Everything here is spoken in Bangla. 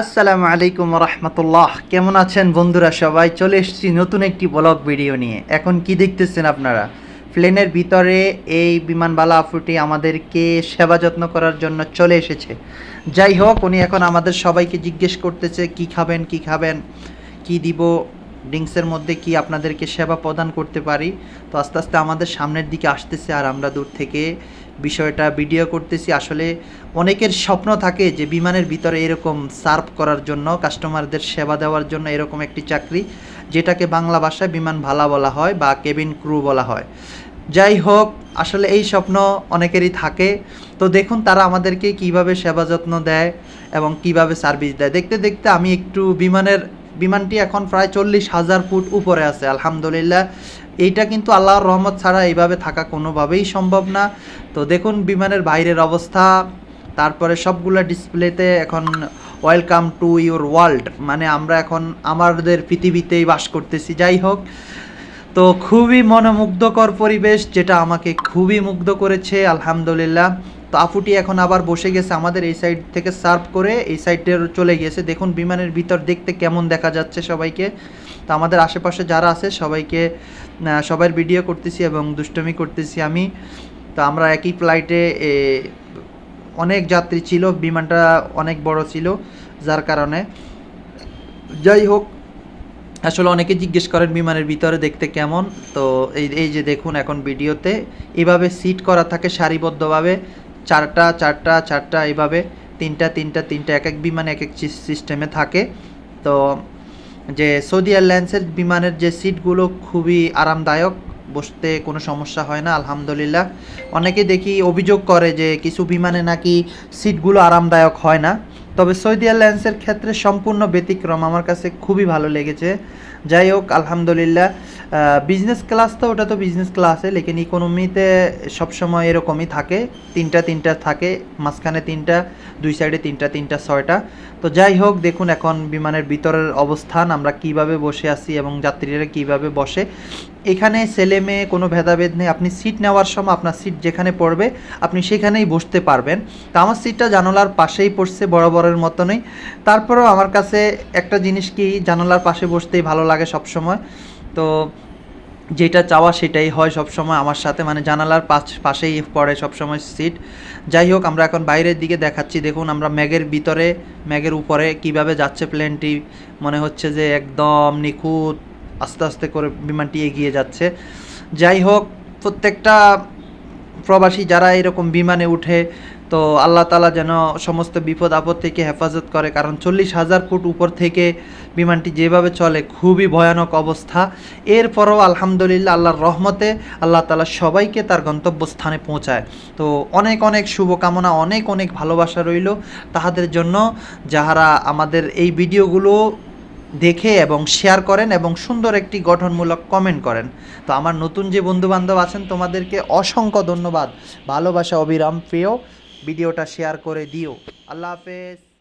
আসসালামু আলাইকুম রহমতুল্লাহ। কেমন আছেন বন্ধুরা সবাই? চলে এসেছি নতুন একটি ব্লগ ভিডিও নিয়ে। এখন কি দেখতেছেন আপনারা? প্লেনের ভিতরে এই বিমানবালা আফুটি আমাদেরকে সেবা যত্ন করার জন্য চলে এসেছে। যাই হোক, উনি এখন আমাদের সবাইকে জিজ্ঞেস করতেছে, কি খাবেন? কি খাবেন? কি দিব? ড্রিঙ্কসের মধ্যে কি আপনাদেরকে সেবা প্রদান করতে পারি? তো আস্তে আস্তে আমাদের সামনের দিকে আসতেছে আর আমরা দূর থেকে বিষয়টা ভিডিও করতেছি। আসলে অনেকের স্বপ্ন থাকে যে বিমানের ভিতরে এরকম সার্ভ করার জন্য, কাস্টমারদের সেবা দেওয়ার জন্য এরকম একটি চাকরি, যেটাকে বাংলা ভাষায় বিমান ভালা বলা হয় বা কেবিন ক্রু বলা হয়। যাই হোক, আসলে এই স্বপ্ন অনেকেরই থাকে। তো দেখুন তারা আমাদেরকে কীভাবে সেবা যত্ন দেয় এবং কীভাবে সার্ভিস দেয়। দেখতে দেখতে আমি একটু বিমানের বিমানটি এখন প্রায় চল্লিশ হাজার ফুট উপরে আছে, আলহামদুলিল্লাহ। এইটা কিন্তু আল্লাহর রহমত ছাড়া এইভাবে থাকা কোনোভাবেই সম্ভব না। তো দেখুন বিমানের বাইরের অবস্থা, তারপরে সবগুলো ডিসপ্লেতে এখন ওয়েলকাম টু ইউর ওয়ার্ল্ড মানে আমরা এখন আমাদের পৃথিবীতেই বাস করতেছি, যাই হোক। তো খুবই মনোমুগ্ধকর পরিবেশ, যেটা আমাকে খুবই মুগ্ধ করেছে, আলহামদুলিল্লাহ। তো আফুটি এখন আবার বসে গেছে আমাদের এই সাইড থেকে সার্ভ করে, এই সাইডের চলে গেছে দেখুন, বিমানের ভিতর দেখতে কেমন দেখা যাচ্ছে সবাইকে। তো আমাদের আশেপাশে যারা আছে, সবাইকে সবার ভিডিও করতেছি এবং দুষ্টমি করতেছি আমি। তো আমরা একই ফ্লাইটে অনেক যাত্রী ছিল, বিমানটা অনেক বড় ছিল, যার কারণে। যাই হোক, আসলে অনেকে জিজ্ঞেস করেন বিমানের ভিতরে দেখতে কেমন। তো এই এই যে দেখুন এখন ভিডিওতে এভাবে সিট করা থাকে সারিবদ্ধভাবে। চারটা চারটা চারটা এইভাবে তিনটা তিনটা তিনটা, এক এক বিমান এক এক সিস্টেমে থাকে। তো যে সৌদি এয়ারলাইন্সের বিমানের যে সিটগুলো খুবই আরামদায়ক, বসতে কোনো সমস্যা হয় না, আলহামদুলিল্লাহ। অনেকে দেখি অভিযোগ করে যে কিছু বিমানে নাকি সিটগুলো আরামদায়ক হয় না। তবে সৌদি এয়ারলাইন্সের ক্ষেত্রে সম্পূর্ণ ব্যতিক্রম আমার কাছে খুবই ভালো লেগেছে। যাই হোক, আলহামদুলিল্লাহ বিজনেস ক্লাস তো ওটা তো বিজনেস ক্লাসে লেকিন ইকোনমিতে সবসময় এরকমই থাকে। তিনটা তিনটা থাকে, মাঝখানে তিনটা, দুই সাইডে তিনটা তিনটা, ছয়টা। তো যাই হোক, দেখুন এখন বিমানের ভিতরের অবস্থান, আমরা কীভাবে বসে আছি এবং যাত্রীরা কীভাবে বসে। এখানে ছেলে মেয়ে, কোনো ভেদাভেদ নেই। আপনি সিট নেওয়ার সময় আপনার সিট যেখানে পড়বে, আপনি সেখানেই বসতে পারবেন। তো আমার সিটটা জানালার পাশেই পড়ছে বরাবরের মতনই তারপরেও আমার কাছে একটা জিনিস কি, জানালার পাশে বসতেই ভালো লাগে সব সময় তো যেটা চাওয়া সেটাই হয় সব সময় আমার সাথে মানে জানালার পাশ, পাশেই পড়ে সব সময় সিট। যাই হোক, আমরা এখন বাইরের দিকে দেখাচ্ছি। দেখুন, আমরা ম্যাগের ভিতরে, ম্যাগের উপরে কীভাবে যাচ্ছে প্লেনটি। মনে হচ্ছে যে একদম নিখুঁত, আস্তে আস্তে করে বিমানটি এগিয়ে যাচ্ছে। যাই হোক, প্রত্যেকটা প্রবাসী যারা এরকম বিমানে উঠে তো আল্লাহ তালা যেন সমস্ত বিপদ আপদ থেকে হেফাজত করে, কারণ চল্লিশ হাজার ফুট উপর থেকে বিমানটি যেভাবে চলে খুবই ভয়ানক অবস্থা। এরপরও আলহামদুলিল্লাহ আল্লাহর রহমতে আল্লাহ তালা সবাইকে তার গন্তব্যস্থানে পৌঁছায়। তো অনেক অনেক শুভকামনা, অনেক অনেক ভালোবাসা রইল তাহাদের জন্য। যাহারা আমাদের এই ভিডিওগুলো দেখে এবং শেয়ার করেন এবং সুন্দর একটি গঠনমূলক কমেন্ট করেন। তো আমার নতুন যে বন্ধু বান্ধব আছেন, তোমাদেরকে অসংখ্য ধন্যবাদ। ভালোবাসা অবিরাম প্রিয়। ভিডিওটা শেয়ার করে দিও। আল্লাহ হাফেজ।